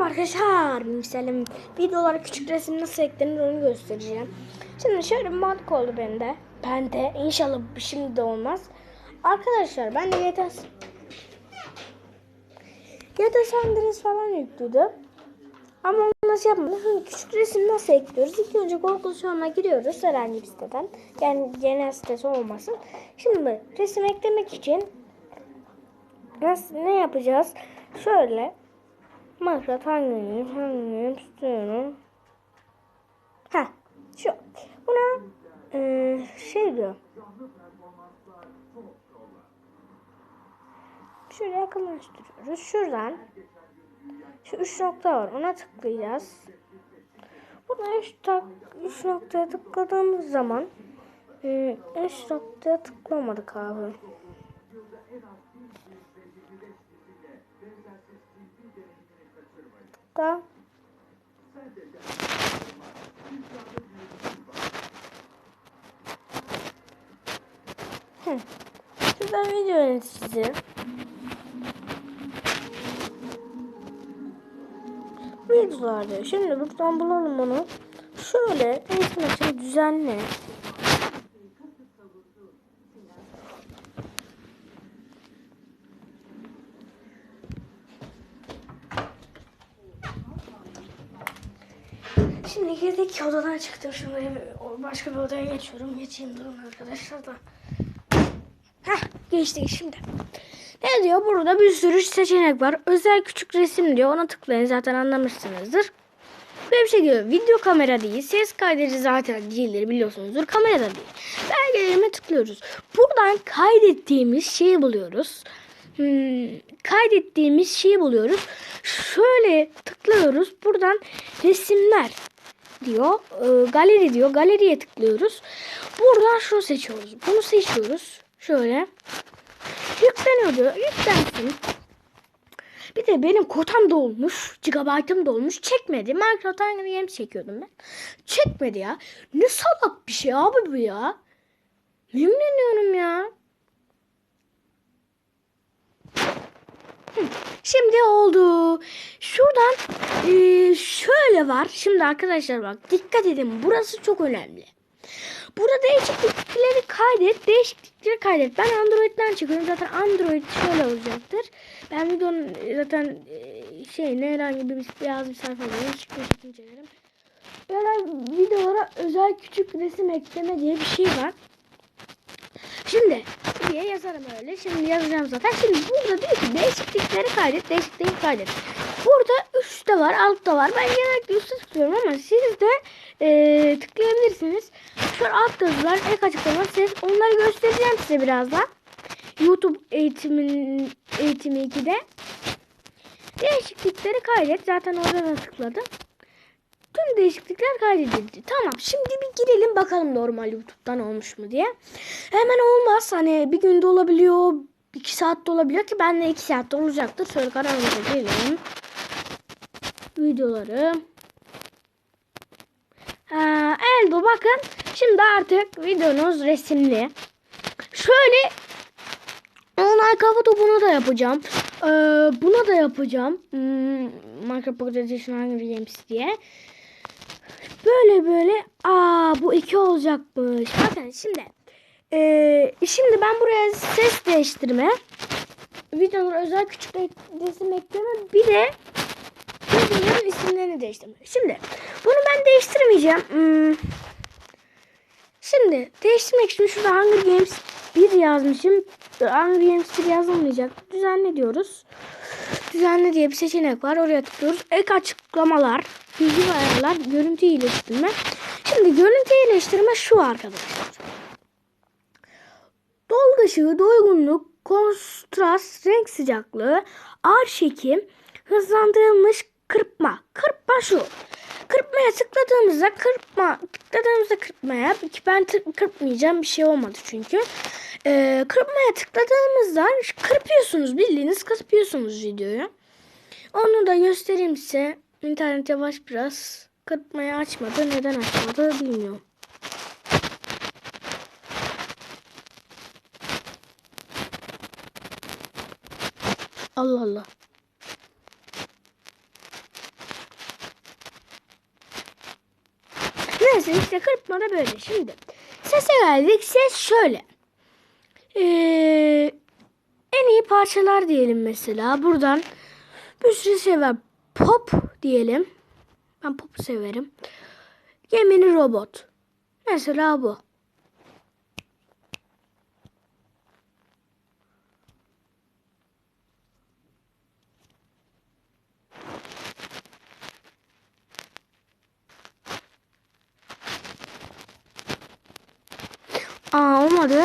Merhaba arkadaşlar. Mesela videolara küçük resim nasıl eklenir onu göstereceğim. Şimdi şöyle bir mantık oldu bende. Bende inşallah şimdi de olmaz. Arkadaşlar ben de YTS YTS Andres falan yüklüydüm. Ama onu nasıl yapmadım? Şimdi küçük resim nasıl ekliyoruz? İlk önce Google Shown'a giriyoruz herhangi bir siteden. Yani genel sitesi olmasın. Şimdi resim eklemek için nasıl, ne yapacağız? Şöyle Minecraft hangi hangi istiyorum? Ha, şu. Buna e, şey diyor. Şöyle yakınlaştırıyoruz. Şuradan şu üç nokta var. Ona tıklayacağız. Buna üç, tak, üç noktaya tıkladığımız zaman e, üç noktaya tıklamadık abi. Hı. Şuradan video yöneticisi. Videolar diyor. Şimdi buradan bulalım onu. Şöyle resim için düzenle. Girdik odadan çıktım. Şimdi başka bir odaya geçiyorum. Geçeyim durun arkadaşlar da. Heh geçtik şimdi. Ne diyor? Burada bir sürü seçenek var. Özel küçük resim diyor. Ona tıklayın zaten anlamışsınızdır. Böyle bir şey diyor. Video kamera değil. Ses kaydedici zaten değildir biliyorsunuzdur. Kamera da değil. Belgelerime tıklıyoruz. Buradan kaydettiğimiz şeyi buluyoruz. Hmm, kaydettiğimiz şeyi buluyoruz. Şöyle tıklıyoruz. Buradan resimler diyor. E, galeri diyor. Galeriye tıklıyoruz. Buradan şunu seçiyoruz. Bunu seçiyoruz. Şöyle. Yükleniyor diyor. Yüklensin. Bir de benim kotam dolmuş. Gigabaytım dolmuş. Çekmedi. Minecraft Hunger Games çekiyordum ben. Çekmedi ya. Ne salak bir şey abi bu ya. Yemin ya. Şimdi oldu. Şuradan eee, şöyle var. Şimdi arkadaşlar bak dikkat edin. Burası çok önemli. Burada değişiklikleri kaydet. Değişiklikleri kaydet. Ben Android'den çıkıyorum. Zaten Android şöyle olacaktır. Ben videonun zaten e, şey ne herhangi bir beyaz bir sayfa alıyorum. Çıkmış incelerim. Böyle videolara özel küçük resim ekleme diye bir şey var. Şimdi diye yazarım öyle. Şimdi yazacağım zaten. Şimdi burada diyor ki değişiklikleri kaydet. Değişiklikleri kaydet. Burada üstte var, altta var. Ben genellikle üstte tıklıyorum ama siz de e, tıklayabilirsiniz. Şu altta yazılar, ek açıklama, ses. Onları göstereceğim size birazdan. YouTube eğitimin eğitimi 2'de. Değişiklikleri kaydet. Zaten orada da tıkladım. Tüm değişiklikler kaydedildi. Tamam şimdi bir girelim bakalım normal YouTube'dan olmuş mu diye. Hemen olmaz. Hani bir günde olabiliyor. iki saatte olabiliyor ki ben de iki saatte olacaktır. Şöyle karanlığa gelelim. Videoları. Ha, bu bakın. Şimdi artık videonuz resimli. Şöyle online kafa topunu da yapacağım. Ee, buna da yapacağım. Hmm, Minecraft Pocket Edition Hunger Games diye. Böyle böyle. Aa bu iki olacakmış. Bakın şimdi. Ee, şimdi ben buraya ses değiştirme. Videolar özel küçük resim ekleme. Bir de videoların isimlerini değiştirme. Şimdi bunu ben değiştirmeyeceğim. Hmm. Şimdi değiştirmek için şurada Hunger Games 1 yazmışım. Hunger Games 1 yazılmayacak. Düzenle diyoruz. Düzenle diye bir seçenek var. Oraya tıklıyoruz. Ek açıklamalar, bilgi ayarlar, görüntü iyileştirme. Şimdi görüntü iyileştirme şu arkadaşlar. Dolgu ışığı, doygunluk, kontrast, renk sıcaklığı, ağır çekim, hızlandırılmış kırpma. Kırpma şu. Kırpmaya tıkladığımızda kırpma tıkladığımızda kırpmaya ben tık- kırpmayacağım bir şey olmadı çünkü. Ee, kırpmaya tıkladığımızda kırpıyorsunuz bildiğiniz kırpıyorsunuz videoyu. Onu da göstereyim size. İnternet yavaş biraz. Kırpmayı açmadı. Neden açmadı bilmiyorum. Allah Allah. Neyse işte kırpma da böyle. Şimdi sese geldik. Ses şöyle. Ee, en iyi parçalar diyelim mesela. Buradan bir sürü şey var. Pop diyelim. Ben pop severim. Gemini robot. Mesela bu. Aa olmadı.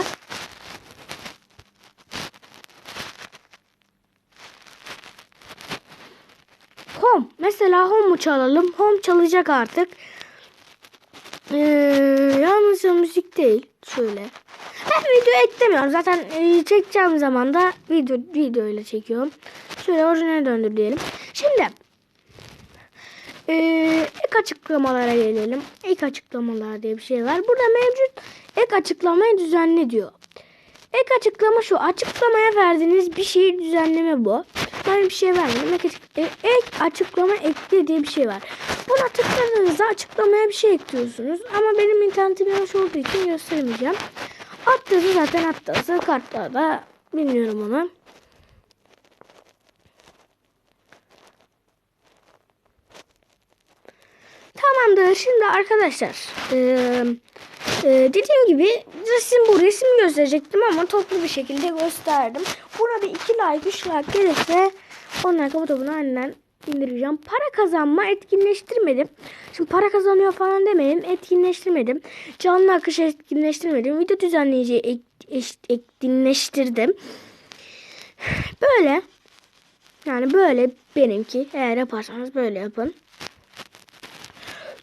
Home. Mesela home'u çalalım. Home çalacak artık. Ee, yalnızca müzik değil. Şöyle. Ben video eklemiyorum. Zaten e, çekeceğim zaman da video, video ile çekiyorum. Şöyle orijinal döndür diyelim. Şimdi ee, ek açıklamalara gelelim. Ek açıklamalar diye bir şey var. Burada mevcut ek açıklamayı düzenle diyor. Ek açıklama şu. Açıklamaya verdiğiniz bir şeyi düzenleme bu. Ben bir şey vermedim. Ek, e, ek açıklama ekle diye bir şey var. Buna tıkladığınızda açıklamaya bir şey ekliyorsunuz. Ama benim internetim yavaş olduğu için gösteremeyeceğim. Attığınızı zaten attığınızı kartlarda bilmiyorum onu. Tamamdır. Şimdi arkadaşlar eee, eee, dediğim gibi resim bu. Resim gösterecektim ama toplu bir şekilde gösterdim. Buna bir 2 like 3 like gelirse onlar kafa topunu aniden indireceğim. Para kazanma etkinleştirmedim. Şimdi para kazanıyor falan demeyin. Etkinleştirmedim. Canlı akış etkinleştirmedim. Video düzenleyiciyi ek, eş- etkinleştirdim. Böyle. Yani böyle benimki. Eğer yaparsanız böyle yapın.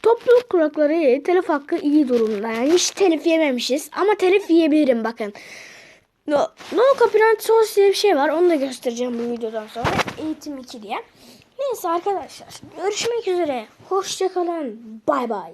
Topluluk kurakları telif hakkı iyi durumda. Yani hiç telif yememişiz. Ama telif yiyebilirim bakın. No, no copyright source diye bir şey var. Onu da göstereceğim bu videodan sonra. Eğitim 2 diye. Neyse arkadaşlar. Görüşmek üzere. Hoşçakalın. Bay bay.